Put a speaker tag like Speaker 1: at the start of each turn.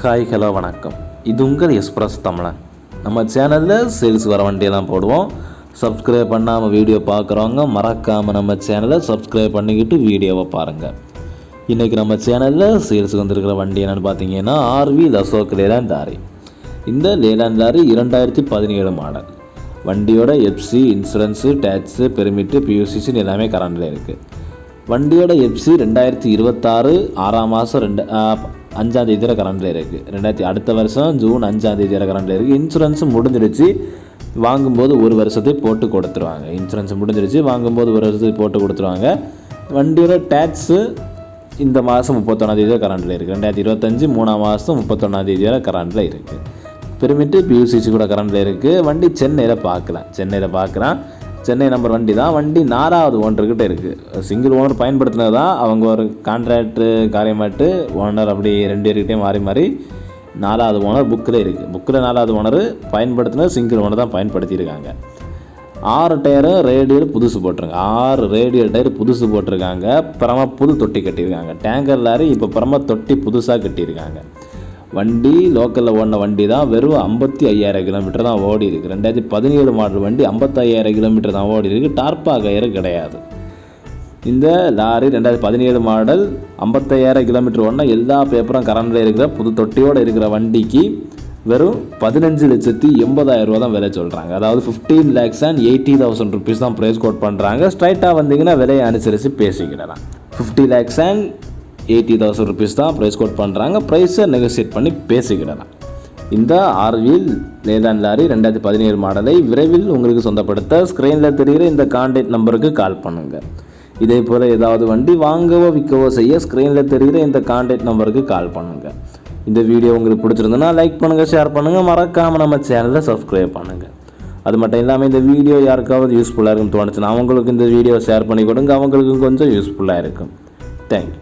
Speaker 1: Hi hello வணக்கம். இது உங்கள் எக்ஸ்பிரஸ் தமிழன். நம்ம சேனலில் சேல்ஸ் வர வண்டியெல்லாம் போடுவோம். சப்ஸ்கிரைப் பண்ணாமல் வீடியோ பார்க்குறவங்க மறக்காமல் நம்ம சேனலை சப்ஸ்கிரைப் பண்ணிக்கிட்டு வீடியோவை பாருங்கள் இன்றைக்கி நம்ம சேனலில் சேல்ஸுக்கு வந்திருக்கிற வண்டி என்னென்னு பார்த்தீங்கன்னா ஆர்வி அசோக் லேலாண்ட் லாரி. இந்த லேலாண்ட் லாரி இரண்டாயிரத்தி பதினேழு மாடல். வண்டியோட எஃப்சி இன்சூரன்ஸு டேக்ஸு பெர்மிட்டு பியூசிசின்னு எல்லாமே கரண்டில் இருக்குது வண்டியோட எஃப்சி ரெண்டாயிரத்தி இருபத்தாறு ஆறாம் மாதம் ரெண்டு அஞ்சாம் தேதி வரை கரண்டில் இருக்குது ரெண்டாயிரத்தி அடுத்த வருஷம் ஜூன் அஞ்சாம் தேதி வரை கரண்டில் இருக்குது இன்சூரன்ஸும் முடிஞ்சிடுச்சு. வாங்கும்போது ஒரு வருஷத்தை போட்டு கொடுத்துருவாங்க. இன்சூரன்ஸ் முடிஞ்சிடுச்சு. வாங்கும்போது ஒரு வருஷத்தை போட்டு கொடுத்துருவாங்க. வண்டியோட டேக்ஸு இந்த மாதம் முப்பத்தொன்னாந்தேதி வரை கரண்டில் இருக்குது ரெண்டாயிரத்தி இருபத்தஞ்சி மூணாம் மாதம் முப்பத்தொன்னாந்தேதி வரை கரண்டில் இருக்குது பெருமிட்டு பியூசிசி கூட கரண்டில் இருக்குது வண்டி சென்னையில் பார்க்கலாம் சென்னையில் பார்க்குறான் சென்னை நம்பர் வண்டி தான். வண்டி நாலாவது ஓனர்கிட்ட இருக்குது சிங்கிள் ஓனர் பயன்படுத்தினது தான். அவங்க ஒரு கான்ட்ராக்டு காரியமாட்டு ஓனர் அப்படி ரெண்டு பேர்கிட்டையும் மாறி மாறி நாலாவது ஓனர் புக்கில் இருக்குது புக்கில் நாலாவது ஓனர் பயன்படுத்தினது சிங்கிள் ஓனர் தான் பயன்படுத்தியிருக்காங்க. ஆறு டயரும் ரேடியல் புதுசு போட்டிருக்காங்க. ஆறு ரேடியல் டயர் புதுசு போட்டிருக்காங்க. பிரம புது தொட்டி கட்டியிருக்காங்க. டேங்கர் லாரி இப்போ பிரம தொட்டி புதுசாக கட்டியிருக்காங்க. வண்டி லோக்கலில் ஓடின வண்டி தான் வெறும் ஐம்பத்தி ஐயாயிரம் கிலோமீட்டர் தான் ஓடி இருக்குது ரெண்டாயிரத்தி பதினேழு மாடல் வண்டி ஐம்பத்தையாயிரம் கிலோமீட்டர் தான் ஓடி இருக்குது டார்பா கயிறு கிடையாது. இந்த லாரி ரெண்டாயிரத்தி பதினேழு மாடல் ஐம்பத்தையாயிரம் கிலோமீட்டர் ஓடினா எல்லா பேப்பரும் கரண்டில் இருக்கிற புது தொட்டியோடு இருக்கிற வண்டிக்கு வெறும் பதினஞ்சு லட்சத்தி எண்பதாயிரம் ரூபா தான் விலை சொல்கிறாங்க அதாவது fifteen lakhs and eighty thousand rupees தான் ப்ரைஸ் கோட் பண்ணுறாங்க ஸ்ட்ரைட்டாக வந்தீங்கன்னா விலையை அனுசரித்து பேசிக்கிடலாம். Fifty lakhs and eighty thousand rupees தான் ப்ரைஸ் கோட் பண்ணுறாங்க ப்ரைஸை நெகோசியேட் பண்ணி பேசிக்கிடலாம். இந்த ஆர்வில் நேதான் லாரி ரெண்டாயிரத்தி பதினேழு மாடலை விரைவில் உங்களுக்கு சொந்தப்படுத்த ஸ்க்ரீனில் தெரிகிற இந்த கான்டாக்ட் நம்பருக்கு கால் பண்ணுங்கள் இதே போல் ஏதாவது வண்டி வாங்கவோ விற்கவோ செய்ய ஸ்க்ரீனில் தெரிகிற இந்த கான்டாக்ட் நம்பருக்கு கால் பண்ணுங்கள் இந்த வீடியோ உங்களுக்கு பிடிச்சிருந்ததுன்னா லைக் பண்ணுங்கள் ஷேர் பண்ணுங்கள் மறக்காமல் நம்ம சேனலை சப்ஸ்கிரைப் பண்ணுங்கள் அது மட்டும் இல்லாமல் இந்த வீடியோ யாருக்காவது யூஸ்ஃபுல்லாக இருக்குன்னு தோணுச்சுன்னா அவங்களுக்கு இந்த வீடியோ ஷேர் பண்ணி கொடுங்க. அவங்களுக்கும் கொஞ்சம் யூஸ்ஃபுல்லாக இருக்கும். தேங்க்யூ